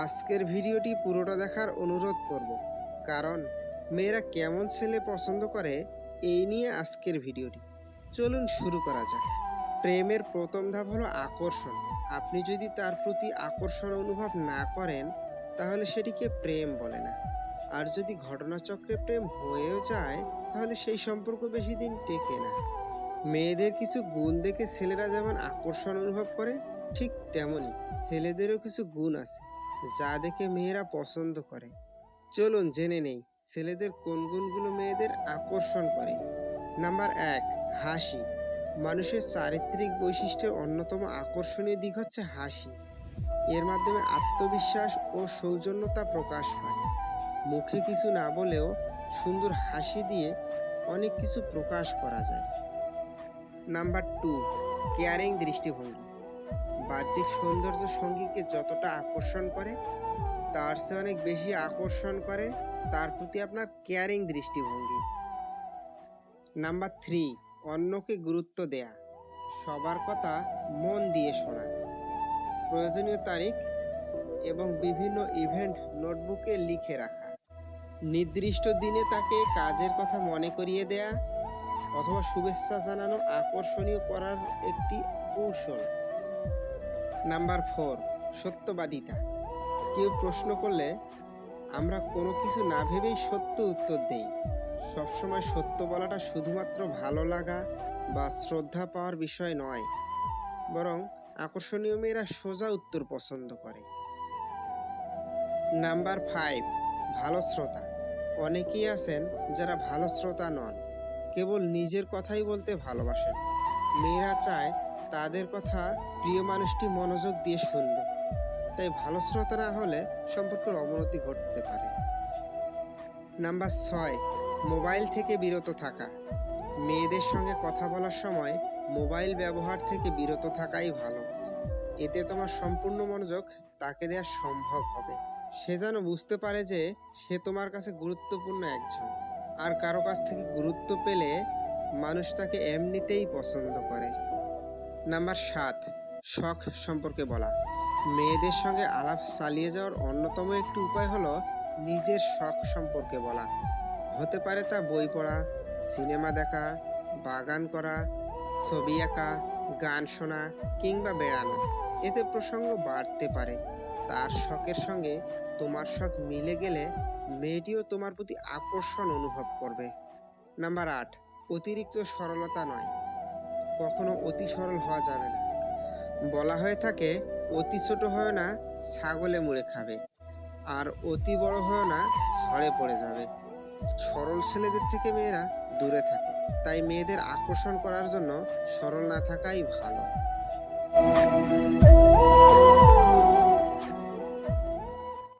আজকের ভিডিওটি পুরোটা দেখার অনুরোধ করব, কারণ মেয়েরা কেমন ছেলে পছন্দ করে এই নিয়ে আজকের ভিডিওটি। চলুন শুরু করা যাক। প্রেমের প্রথম ধাপ হলো আকর্ষণ। আপনি যদি তার প্রতি আকর্ষণ অনুভব না করেন, তাহলে সেটিকে প্রেম বলে না। আর যদি ঘটনাচক্রে প্রেম হয়েও যায়, তাহলে সেই সম্পর্ক বেশি দিন টেকে না। মেয়েদের কিছু গুণ দেখে ছেলেরা যেমন আকর্ষণ অনুভব করে, ঠিক তেমনি ছেলেদেরও কিছু গুণ আছে। যা দেখে মেয়েরা পছন্দ করে। চলুন জেনে নেই, ছেলেদের কোন গুণগুলো মেয়েদের আকর্ষণ করে। নাম্বার এক, হাসি। মানুষের চারিত্রিক বৈশিষ্ট্যের অন্যতম আকর্ষণীয় দিক হচ্ছে হাসি। এর মাধ্যমে আত্মবিশ্বাস ও সৌজন্যতা প্রকাশ পায়। মুখে কিছু না বলেও সুন্দর হাসি দিয়ে অনেক কিছু প্রকাশ করা যায়। নাম্বার টু, কেয়ারিং দৃষ্টিভঙ্গি। বাহ্যিক সৌন্দর্য সঙ্গীকে যতটা আকর্ষণ করে, তার চেয়ে অনেক বেশি আকর্ষণ করে, তার প্রতি আপনার কেয়ারিং দৃষ্টিভঙ্গি। নাম্বার থ্রি অন্যকে গুরুত্ব দেয়া। সবার কথা মন দিয়ে শোনা। প্রয়োজনীয় তারিখ এবং বিভিন্ন ইভেন্ট নোটবুকে লিখে রাখা। নির্দিষ্ট দিনে তাকে কাজের কথা মনে করিয়ে দেয়া, অথবা শুভেচ্ছা জানানো আকর্ষণীয় করার একটি কৌশল। নাম্বার ফোর, সত্যবাদিতা। কেউ প্রশ্ন করলে আমরা কোনো কিছু না ভেবেই সত্য উত্তর দেই। সবসময় সত্য বলাটা শুধুমাত্র ভালো লাগা বা শ্রদ্ধা পাওয়ার বিষয় নয়, বরং আকর্ষণীয় মেয়েরা সোজা উত্তর পছন্দ করে। নাম্বার ফাইভ, ভালো শ্রোতা। অনেকেই আছেন যারা ভালো শ্রোতা নন, কেবল নিজের কথাই বলতে ভালোবাসেন। মেয়েরা চায় তাদের কথা প্রিয় মানুষটি মনোযোগ দিয়ে শুনবে। তাই ভালো শ্রোতা না হলে সম্পর্কের অবনতি ঘটতে পারে। নাম্বার ছয়, মোবাইল থেকে বিরত থাকা। মেয়েদের সঙ্গে কথা বলার সময় মোবাইল ব্যবহার থেকে বিরত থাকাই ভালো। এতে তোমার সম্পূর্ণ মনোযোগ তাকে দেওয়া সম্ভব হবে। সে যেন বুঝতে পারে যে সে তোমার কাছে গুরুত্বপূর্ণ একজন। আর কারও কাছ থেকে গুরুত্ব পেলে মানুষ তাকে এমনিতেই পছন্দ করে। নাম্বার সাত, শখ সম্পর্কে বলা। মেয়েদের সঙ্গে আলাপ চালিয়ে যাওয়ার অন্যতম একটি উপায় হলো নিজের শখ সম্পর্কে বলা। হতে পারে তা বই পড়া, সিনেমা দেখা, বাগান করা, ছবি আঁকা, গান শোনা কিংবা বেড়ানো। এতে প্রসঙ্গ বাড়তে পারে। তার শখের সঙ্গে তোমার শখ মিলে গেলে মেয়েটিও তোমার প্রতি আকর্ষণ অনুভব করবে। নাম্বার আট, অতিরিক্ত সরলতা নয়। কখনো অতি সরল হওয়া যাবে না। বলা হয়ে থাকে, অতি ছোট হয় না, ছাগলে মুড়ে খাবে। আর অতি বড় হয় না, ঝড়ে পড়ে যাবে। সরল ছেলেদের থেকে মেয়েরা দূরে থাকে। তাই মেয়েদের আকর্ষণ করার জন্য সরল না থাকাই ভালো।